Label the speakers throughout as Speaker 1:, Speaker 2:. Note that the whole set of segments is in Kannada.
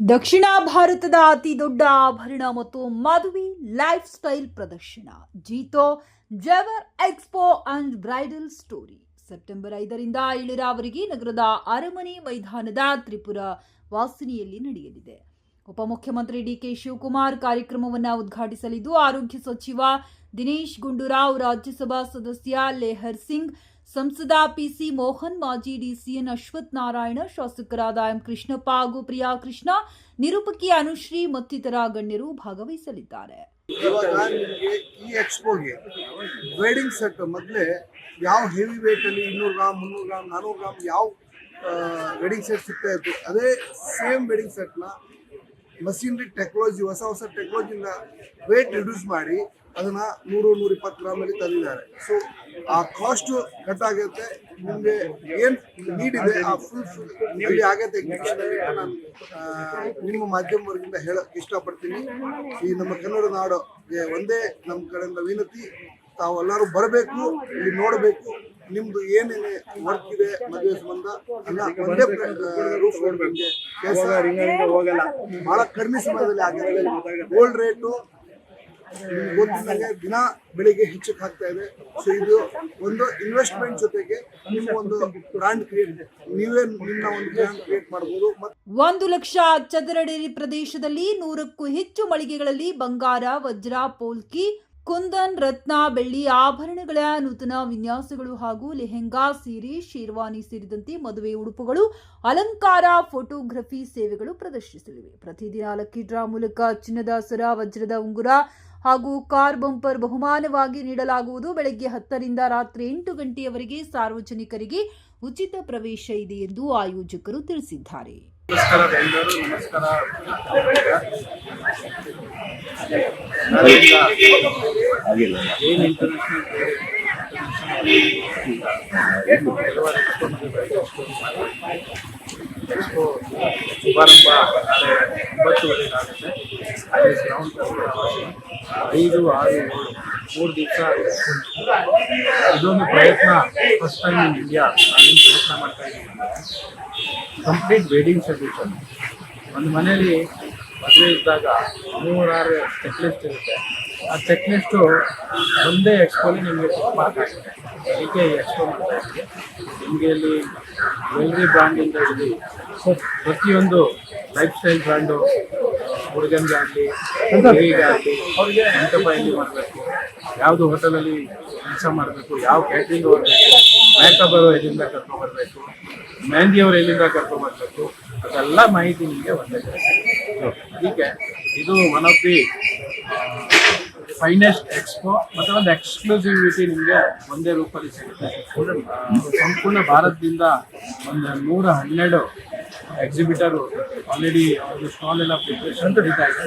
Speaker 1: ದಕ್ಷಿಣ ಭಾರತದ ಅತಿ ದೊಡ್ಡ ಆಭರಣ ಮತ್ತು ಮದುವೆ ಲೈಫ್ ಸ್ಟೈಲ್ ಪ್ರದರ್ಶನ. Jito, ಜವರ್ expo and bridal story. September ಐದರಿಂದ ಏಳರವರೆಗೆ ನಗರದ ಅರಮನೆ ಮೈದಾನದ ತ್ರಿಪುರ ವಾಸಿನಿಯಲ್ಲಿ ನಡೆಯಲಿದೆ. ಉಪಮುಖ್ಯಮಂತ್ರಿ ಡಿಕೆ ಶಿವಕುಮಾರ್ ಕಾರ್ಯಕ್ರಮವನ್ನು ಉದ್ಘಾಟಿಸಲಿದ್ದು, ಆರೋಗ್ಯ ಸಚಿವ ದಿನೇಶ್ ಗುಂಡೂರಾವ್, ರಾಜ್ಯಸಭಾ ಸದಸ್ಯ ಲೇಹರ್ ಸಿಂಗ್ ಸಂಸದ ಪಿಸಿ ಮೋಹನ್, ಮಾಜಿ ಡಿಸಿಎನ್ ಅಶ್ವಥ್ ನಾರಾಯಣ, ಶಾಸಕರಾದ ಎಂ ಕೃಷ್ಣಪ್ಪ ಹಾಗೂ ಪ್ರಿಯಾ ಕೃಷ್ಣ, ನಿರೂಪಕಿ ಅನುಶ್ರೀ ಮತ್ತಿತರ ಗಣ್ಯರು ಭಾಗವಹಿಸಲಿದ್ದಾರೆ.
Speaker 2: ಈ ಎಕ್ಸ್ಪೋಗೆ ವೆಡ್ಡಿಂಗ್ ಸೆಟ್ ಮೊದಲೇ ಯಾವ ಹೆವಿ ವೇಟ್ ಅಲ್ಲಿ ಇನ್ನೂರು ಗ್ರಾಮ್ ಮುನ್ನೂರು ಗ್ರಾಮ್ ನಾನೂರು ಗ್ರಾಮ್ ಯಾವ ವೆಡಿಂಗ್ ಸೆಟ್ ಸಿಗ್ತಾ ಇತ್ತು, ಅದೇ ಸೇಮ್ ವೆಡಿಂಗ್ ಸೆಟ್ನ ಮಷಿನರಿ ಟೆಕ್ನಾಲಜಿ ಹೊಸ ಹೊಸ ಟೆಕ್ನಾಲಜಿಯಿಂದ ವೇಟ್ ರಿಡ್ಯೂಸ್ ಮಾಡಿ ಅದನ್ನ ನೂರು ನೂರ ಇಪ್ಪತ್ತು ಗ್ರಾಮಲ್ಲಿ ತಂದಿದ್ದಾರೆ. ಸೊ ಆ ಕಾಸ್ಟ್ ಕಟ್ ಆಗುತ್ತೆ. ನಿಮಗೆ ಏನು ನೀಡ್ ಇದೆ ಆ ಫುಲ್ ಫುಲ್ ಆಗತ್ತೆ ನಾನು ಮಿನಿಮಮ್ ನಿಮ್ಮ ಮಾಧ್ಯಮವರ್ಗಿಂದ ಹೇಳಕ್ ಇಷ್ಟಪಡ್ತೀನಿ. ಈ ನಮ್ಮ ಕನ್ನಡ ನಾಡಿಗೆ ಒಂದೇ ನಮ್ಮ ಕಡೆಯಿಂದ ವಿನತಿ ತಾವೆಲ್ಲರೂ ಬರಬೇಕು ಇಲ್ಲಿ ನೋಡಬೇಕು ನಿಮ್ದು ಏನೇನು ವರ್ಕ್ ಇದೆ ಮದುವೆ ಸಂಬಂಧ ಒಂದೇ ರೂಫ್ ಬಹಳ ಕಡಿಮೆ ಸಮಯದಲ್ಲಿ ಆಗಿದೆ ಗೋಲ್ಡ್ ರೇಟು ನಿಮ್ಗೆ ಗೊತ್ತಿದ್ದಂಗೆ ದಿನ ಬೆಳಿಗ್ಗೆ ಹೆಚ್ಚಕ್ಕೆ ಆಗ್ತಾ ಇದೆ. ಸೊ ಇದು ಒಂದು ಇನ್ವೆಸ್ಟ್ಮೆಂಟ್ ಜೊತೆಗೆ ನಿಮ್ಮ ಒಂದು ಬ್ರಾಂಡ್ ಕ್ರಿಯೇಟ್ ನೀವೇ ನಿಮ್ಮ ಒಂದು ಬ್ರ್ಯಾಂಡ್ ಕ್ರಿಯೇಟ್ ಮಾಡಬಹುದು
Speaker 1: ಒಂದು ಲಕ್ಷ ಚದರಡಿ ಪ್ರದೇಶದಲ್ಲಿ ನೂರಕ್ಕೂ ಹೆಚ್ಚು ಮಳಿಗೆಗಳಲ್ಲಿ ಬಂಗಾರ ವಜ್ರ ಪೋಲ್ಕಿ ಕುಂದನ್ ರತ್ನ ಬೆಳ್ಳಿ ಆಭರಣಗಳ ನೂತನ ವಿನ್ಯಾಸಗಳು ಹಾಗೂ ಲೆಹೆಂಗಾ ಸೀರೆ ಶೇರ್ವಾನಿ ಸೇರಿದಂತೆ ಮದುವೆ ಉಡುಪುಗಳು ಅಲಂಕಾರ ಫೋಟೋಗ್ರಫಿ ಸೇವೆಗಳು ಪ್ರದರ್ಶಿಸಲಿವೆ. ಪ್ರತಿದಿನ ಲಕ್ಕಿ ಡ್ರಾ ಮೂಲಕ ಚಿನ್ನದ ಸರ ವಜ್ರದ ಉಂಗುರ ಹಾಗೂ ಕಾರ್ ಬಂಪರ್ ಬಹುಮಾನವಾಗಿ ನೀಡಲಾಗುವುದು. ಬೆಳಗ್ಗೆ ಹತ್ತರಿಂದ ರಾತ್ರಿ ಎಂಟು ಗಂಟೆಯವರೆಗೆ ಸಾರ್ವಜನಿಕರಿಗೆ ಉಚಿತ ಪ್ರವೇಶ ಇದೆ ಎಂದು ಆಯೋಜಕರು ತಿಳಿಸಿದ್ದಾರೆ.
Speaker 3: ಶುಭಾರಂಭ ಒಂಬತ್ತುವರೆಗೆ ಆಗುತ್ತೆ ಅದೇ ಗ್ರೌಂಡ್ ಐದು, ಆರು, ಮೂರು ದಿವಸ ಇದೊಂದು ಪ್ರಯತ್ನ ಫಸ್ಟ್ ಟೈಮ್ ಇನ್ ಇಂಡಿಯಾ ನಾನೇನು ಪ್ರಯತ್ನ ಮಾಡ್ತಾ ಇದ್ದೀನಿ. ಕಂಪ್ಲೀಟ್ ವೆಡ್ಡಿಂಗ್ ಸೊಲ್ಯೂಷನ್ ಒಂದು ಮನೆಯಲ್ಲಿ ಮದುವೆ ಇದ್ದಾಗ ನೂರಾರು ಚೆಕ್ ಲಿಸ್ಟ್ ಇರುತ್ತೆ. ಆ ಚೆಕ್ ಲಿಸ್ಟು ಒಂದೇ ಎಕ್ಸ್ಪೋಲಿ ನಿಮಗೆ ತುಂಬ ಆಗುತ್ತೆ. ಅದಕ್ಕೆ ಎಕ್ಸ್ಪೋ ಮಾಡ್ತಾ ಇದ್ದೀವಿ ನಿಮಗೆ ಇಲ್ಲಿ ಜ್ಯುವೆಲ್ರಿ ಬ್ರ್ಯಾಂಡಿಂದ ಇಲ್ಲಿ ಪ್ರತಿಯೊಂದು ಲೈಫ್ ಸ್ಟೈಲ್ ಬ್ರ್ಯಾಂಡು ಹುಡುಗನಿಗಾಗಲಿ ಆಗಲಿ ಅವ್ರಿಗೆ ಎಂಟರ್ಪ್ರೈಸಿಂಗ್ ಮಾಡಬೇಕು. ಯಾವುದು ಹೋಟೆಲಲ್ಲಿ ಕೆಲಸ ಮಾಡಬೇಕು ಯಾವ ಕ್ಯಾಟ್ರಿಂಗ್ ಹೋಗಬೇಕು ಮೇಕಪ್ ಅವರು ಎಲ್ಲಿಂದ ಕರ್ಕೊಂಡ್ಬರ್ಬೇಕು ಮೆಹಂದಿ ಅವರು ಎಲ್ಲಿಂದ ಕರ್ಕೊಂಡ್ಬರ್ಬೇಕು ಅದೆಲ್ಲ ಮಾಹಿತಿ ನಿಮಗೆ ಒಂದೇ. ಅದಕ್ಕೆ ಇದು one of the finest expo ಮತ್ತು ಒಂದು ಎಕ್ಸ್ಕ್ಲೂಸಿವಿಟಿ ನಿಮಗೆ ಒಂದೇ ರೂಪದಲ್ಲಿ ಸಿಗುತ್ತೆ. ಸಂಪೂರ್ಣ ಭಾರತದಿಂದ ಒಂದು ನೂರ ಹನ್ನೆರಡು ಎಕ್ಸಿಬಿಟರು ಆಲ್ರೆಡಿ ಅವ್ರದ್ದು ಸ್ಟಾಲ್ ಎಲ್ಲ ಪ್ರಿಪ್ರೇಷನ್ ನಡೀತಾ ಇದೆ.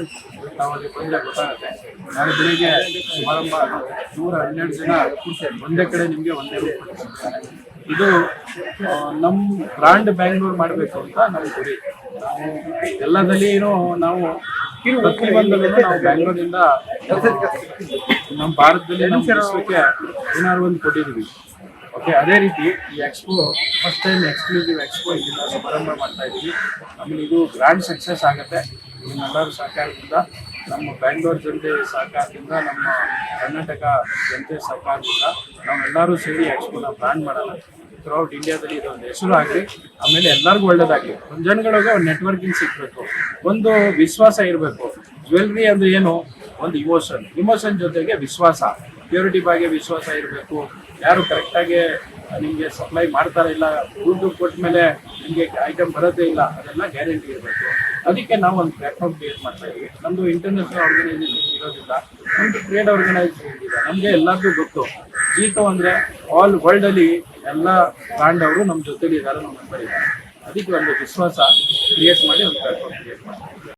Speaker 3: ನಾವು ಅಲ್ಲಿ ಬಂದರೆ ಗೊತ್ತಾಗುತ್ತೆ. ನಾಳೆ ಬೆಳಿಗ್ಗೆ ಸಮಾರಂಭ ನೂರ ಹನ್ನೆರಡು ಜನ ಒಂದೇ ಕಡೆ ನಿಮಗೆ ಒಂದೇ ಇದು ನಮ್ಮ ಬ್ರಾಂಡ್ ಬ್ಯಾಂಗ್ಳೂರ್ ಮಾಡಬೇಕು ಅಂತ ನಮ್ಮ ಗುರಿ ನಾವು ಎಲ್ಲದಲ್ಲಿ ನಾವು ಪ್ರತಿಯೊಂದಲ್ಲೂ ನಾವು ಬ್ಯಾಂಗ್ಳೂರಿಂದ ನಮ್ಮ ಭಾರತದಲ್ಲಿ ನಮ್ಮ ಏನಾದ್ರು ಒಂದು ಕೊಟ್ಟಿದ್ದೀವಿ. ಓಕೆ ಅದೇ ರೀತಿ ಈ expo first time exclusive expo ಇಲ್ಲಿಂದ ಸಮಾರಂಭ ಮಾಡ್ತಾ ಇದ್ದೀವಿ. ಆಮೇಲೆ ಇದು ಗ್ರ್ಯಾಂಡ್ ಸಕ್ಸಸ್ ಆಗುತ್ತೆ. ನಿಮ್ಮೆಲ್ಲರೂ ಸಹಕಾರದಿಂದ, ನಮ್ಮ ಬ್ಯಾಂಗ್ಳೂರ್ ಜನತೆ ಸಹಕಾರದಿಂದ, ನಮ್ಮ ಕರ್ನಾಟಕ ಜನತೆ ಸಹಕಾರದಿಂದ ನಾವೆಲ್ಲರೂ ಸೇರಿ ಎಕ್ಸ್ಪೋನ ಬ್ರ್ಯಾಂಡ್ ಮಾಡೋಣ. ಥ್ರೌಟ್ ಇಂಡಿಯಾದಲ್ಲಿ ಇದೊಂದು ಹೆಸರು ಆಗಲಿ, ಆಮೇಲೆ ಎಲ್ಲರಿಗೂ ಒಳ್ಳೇದಾಗಲಿ. ಒಂದು ಜನಗಳಿಗೆ ಒಂದು ನೆಟ್ವರ್ಕಿಂಗ್ ಸಿಗಬೇಕು. ಒಂದು ವಿಶ್ವಾಸ ಇರಬೇಕು. ಜ್ಯುವೆಲ್ರಿ ಅಂದರೆ ಏನು? ಒಂದು ಇಮೋಷನ್ ಇಮೋಷನ್ ಜೊತೆಗೆ ವಿಶ್ವಾಸ. ಪ್ಯೂರಿಟಿ ಬಗ್ಗೆ ವಿಶ್ವಾಸ ಇರಬೇಕು. ಯಾರು ಕರೆಕ್ಟಾಗಿ ನಿಮಗೆ ಸಪ್ಲೈ ಮಾಡ್ತಾರ ಇಲ್ಲ, ದುಡ್ಡು ಕೊಟ್ಟ ಮೇಲೆ ನಿಮಗೆ ಐಟಮ್ ಬರೋದೇ ಇಲ್ಲ, ಅದೆಲ್ಲ ಗ್ಯಾರಂಟಿ ಇರಬೇಕು. ಅದಕ್ಕೆ ನಾವು ಒಂದು ಪ್ಲಾಟ್ಫಾರ್ಮ್ ಕ್ರಿಯೇಟ್ ಮಾಡ್ತಾ ಇದೀವಿ. ನಮ್ಮದು ಇಂಟರ್ನ್ಯಾಷನಲ್ ಆರ್ಗನೈಸೇಷನ್ ಇರೋದಿಲ್ಲ ನಮ್ಮದು ಟ್ರೇಡ್ ಆರ್ಗನೈಸೇಷನ್ ಇದೆ ನಮಗೆ ಎಲ್ಲರಿಗೂ ಗೊತ್ತು. ಜೀತೋ ಅಂದರೆ ಆಲ್ ವರ್ಲ್ಡಲ್ಲಿ ಎಲ್ಲ ಬ್ರಾಂಡ್ ಅವರು ನಮ್ಮ ಜೊತೆಲಿ ಇದ್ದಾರೆ ನಮ್ಮ ಅದಕ್ಕೆ ಒಂದು ವಿಶ್ವಾಸ ಕ್ರಿಯೇಟ್ ಮಾಡಿ ಒಂದು ಪ್ಲಾಟ್ಫಾರ್ಮ್ ಕ್ರಿಯೇಟ್ ಮಾಡ್ತೀವಿ.